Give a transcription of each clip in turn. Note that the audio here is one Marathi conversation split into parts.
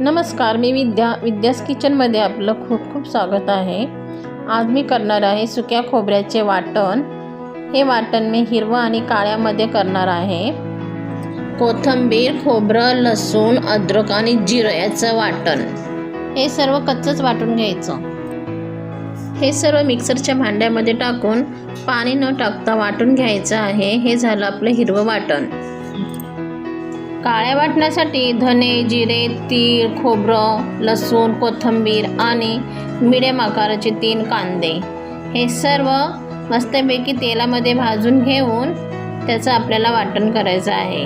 नमस्कार मी विद्या विद्यास किचनमध्ये आपलं खूप खूप स्वागत आहे. आज मी करणार आहे सुक्या खोबऱ्याचे वाटण. हे वाटण मी हिरवं आणि काळ्यामध्ये करणार आहे. कोथिंबीर खोबरं लसूण अद्रक आणि जिरं याचं वाटण. हे सर्व कच्चंच वाटून घ्यायचं. हे सर्व मिक्सरच्या भांड्यामध्ये टाकून पाणी न टाकता वाटून घ्यायचं आहे. हे झालं आपलं हिरवं वाटण. काळ्या वाटण्यासाठी धने जिरे तीळ खोबरं लसूण कोथिंबीर आणि मिडियम आकाराचे तीन कांदे. हे सर्व मस्तपैकी तेलामध्ये भाजून घेऊन त्याचं आपल्याला वाटण करायचं आहे.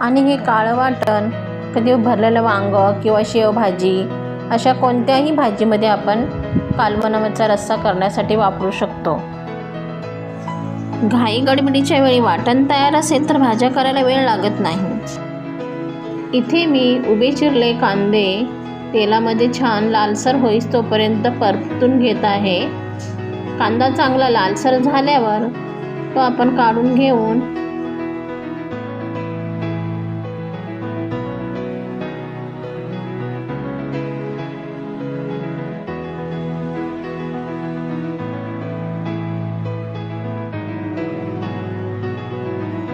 आणि हे काळं वाटण कधी भरलेलं वांगं किंवा शेवभाजी अशा कोणत्याही भाजीमध्ये आपण कालवनाचा रस्सा करण्यासाठी वापरू शकतो. घाई गडबडीच्या वेळी वाटण तयार असेल तर भाज्या करायला वेळ लागत नाही. इथे मी उभे चिरले कांदे तेलामध्ये छान लालसर होईस तोपर्यंत परतून घेत आहे. कांदा चांगला लालसर झाल्यावर तो आपण काढून घेऊन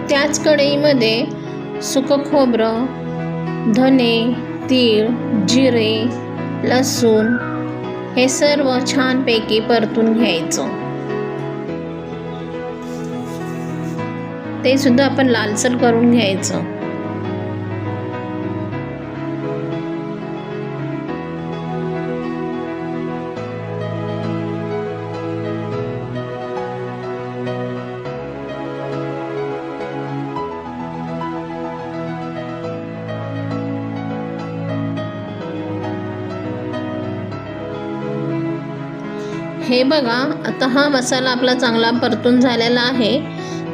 त्याच कढईमध्ये सुकं खोबरं धने तीळ जिरे लसूण हे सर्व छानपैकी परतून घ्यायचं. ते सुद्धा आपण लालसर करून घ्यायचं. हे बघा आता हा मसाला आपला चांगला परतून झालेला आहे.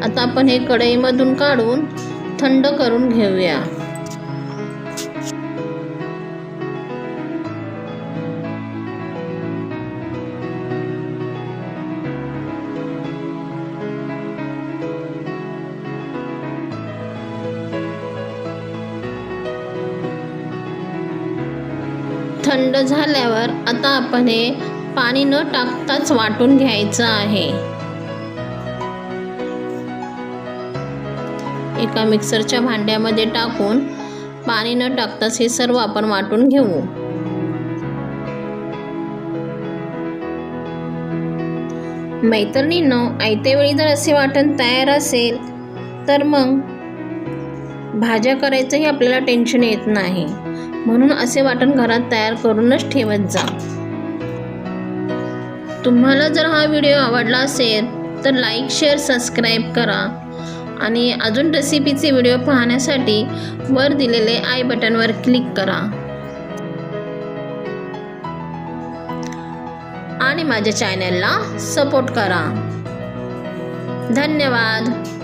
आता आपण हे कढईमधून काढून थंड करून घेऊया. थंड झाल्यावर आता आपण हे पाणी न टाकताच वाटून घ्यायचं आहे. एका मिक्सरच्या भांड्यामध्ये टाकून पाणी न टाकताच हे सर्व आपण वाटून घेऊ. मैत्रिणींनो आयत्यावेळी जर असे वाटण तयार असेल तर मग भाज्या करायचंही आपल्याला टेन्शन येत नाही. म्हणून असे वाटण घरात तयार करूनच ठेवत जा. तुम्हाला जर हा व्हिडिओ आवडला असेल तर लाईक शेअर सबस्क्राईब करा. आणि अजून रेसिपीचे व्हिडिओ पाहण्यासाठी वर दिलेले आय बटनवर क्लिक करा. आणि माझ्या चॅनलला सपोर्ट करा. धन्यवाद.